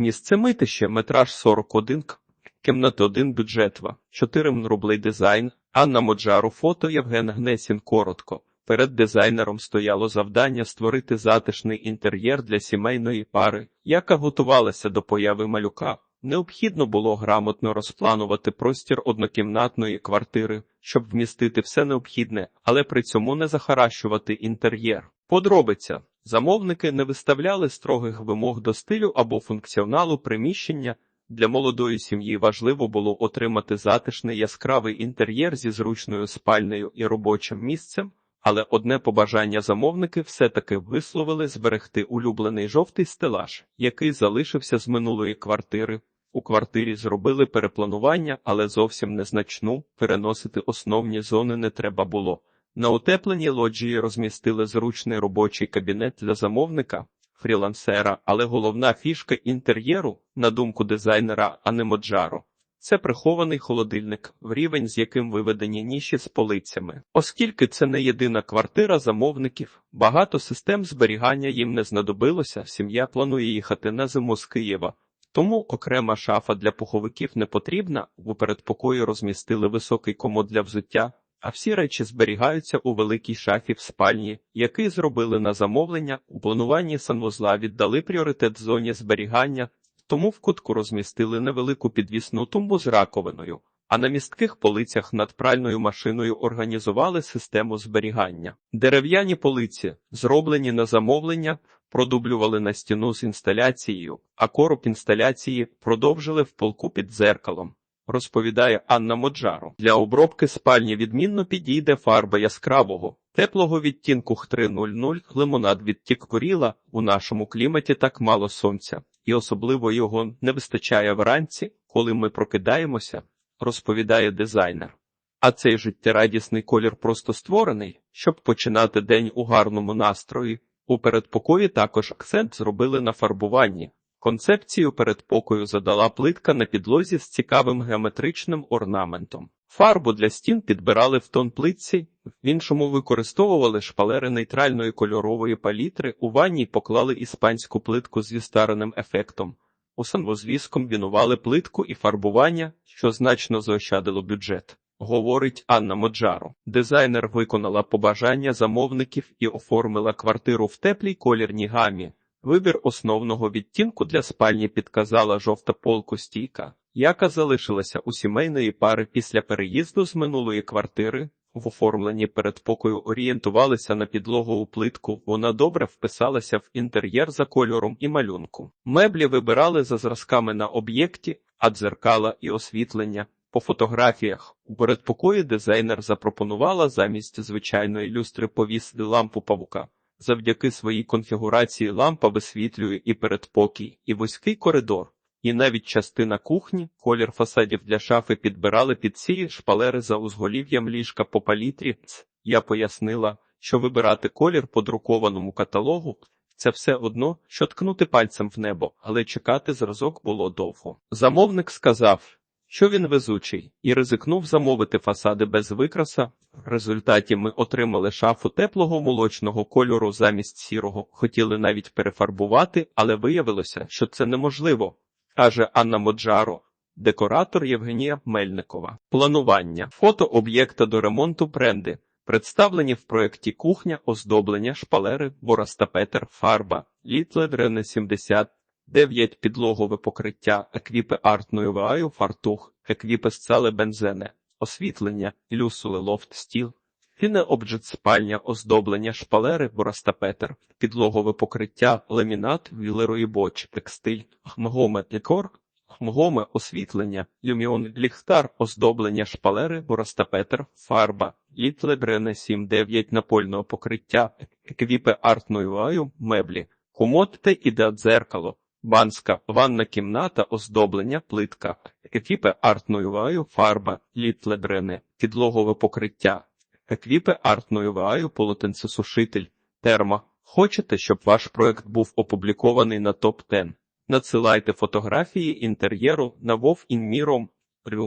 Місце митище, метраж 41, к- кімната 1, бюджет 2, 4 м рублей дизайн, Анна Моджару, фото Євген Гнесін, коротко. Перед дизайнером стояло завдання створити затишний інтер'єр для сімейної пари, яка готувалася до появи малюка. Необхідно було грамотно розпланувати простір однокімнатної квартири, щоб вмістити все необхідне, але при цьому не захаращувати інтер'єр. Подробиця. Замовники не виставляли строгих вимог до стилю або функціоналу приміщення. Для молодої сім'ї важливо було отримати затишний яскравий інтер'єр зі зручною спальнею і робочим місцем, але одне побажання замовники все-таки висловили зберегти улюблений жовтий стелаж, який залишився з минулої квартири. У квартирі зробили перепланування, але зовсім незначну, переносити основні зони не треба було. На утепленій лоджії розмістили зручний робочий кабінет для замовника, фрілансера, але головна фішка інтер'єру, на думку дизайнера, а не Моджаро, це прихований холодильник, в рівень з яким виведені ніші з полицями. Оскільки це не єдина квартира замовників, багато систем зберігання їм не знадобилося, сім'я планує їхати на зиму з Києва. Тому окрема шафа для пуховиків не потрібна, у передпокої розмістили високий комод для взуття, а всі речі зберігаються у великій шафі в спальні, який зробили на замовлення. У плануванні санвузла віддали пріоритет зоні зберігання, тому в кутку розмістили невелику підвісну тумбу з раковиною, а на містких полицях над пральною машиною організували систему зберігання. Дерев'яні полиці, зроблені на замовлення, продублювали на стіну з інсталяцією, а короб інсталяції продовжили в полку під дзеркалом. Розповідає Анна Моджаро. Для обробки спальні відмінно підійде фарба яскравого, теплого відтінку х 300, лимонад відтік коріла. У нашому кліматі так мало сонця, і особливо його не вистачає вранці, коли ми прокидаємося, розповідає дизайнер. А цей життєрадісний колір просто створений, щоб починати день у гарному настрої. У передпокої також акцент зробили на фарбуванні. Концепцію передпокою задала плитка на підлозі з цікавим геометричним орнаментом. Фарбу для стін підбирали в тон плитці, в іншому використовували шпалери нейтральної кольорової палітри, у ванній поклали іспанську плитку з вістареним ефектом. У санвозвіз комбінували плитку і фарбування, що значно заощадило бюджет. Говорить Анна Моджаро. Дизайнер виконала побажання замовників і оформила квартиру в теплій колірній гамі. Вибір основного відтінку для спальні підказала жовта полкостійка, яка залишилася у сімейної пари після переїзду з минулої квартири. В оформленні передпокою орієнтувалися на підлогову плитку, вона добре вписалася в інтер'єр за кольором і малюнку. Меблі вибирали за зразками на об'єкті, а дзеркала і освітлення. По фотографіях у передпокої дизайнер запропонувала замість звичайної люстри повісити лампу павука. Завдяки своїй конфігурації лампа висвітлює і передпокій, і вузький коридор, і навіть частина кухні, колір фасадів для шафи підбирали під сірі шпалери за узголів'ям ліжка по палітрі. Я пояснила, що вибирати колір по друкованому каталогу це все одно, що ткнути пальцем в небо, але чекати зразок було довго. Замовник сказав, що він везучий, і ризикнув замовити фасади без викраса. В результаті ми отримали шафу теплого молочного кольору замість сірого, хотіли навіть перефарбувати, але виявилося, що це неможливо, каже Анна Моджаро. Декоратор Євгенія Мельникова. Планування фото об'єкта до ремонту бренди. Представлені в проєкті кухня, оздоблення, шпалери, боростапетер, фарба, літледрене 70, 9 підлогове покриття, еквіпи артною ваю, фартух, еквіпи сцали бензене, освітлення, люсули лофт стіл, фіне обджет спальня, оздоблення, шпалери, боростапетер, підлогове покриття, ламінат, вілерої боч, текстиль, хмгоме декор, хмгоме освітлення, люміон ліхтар, оздоблення, шпалери, боростапетер, фарба, літлебрене 7-9 напольного покриття, еквіпи артною ваю, меблі, комод та іде дзеркало. Банська ванна кімната, оздоблення, плитка, еквіпи артною ваю, фарба, літлебрене, підлогове покриття, еквіпи артною ваю, полотенцесушитель, терма. Хочете, щоб ваш проект був опублікований на топ 10 Надсилайте фотографії інтер'єру на вовінміром.рю.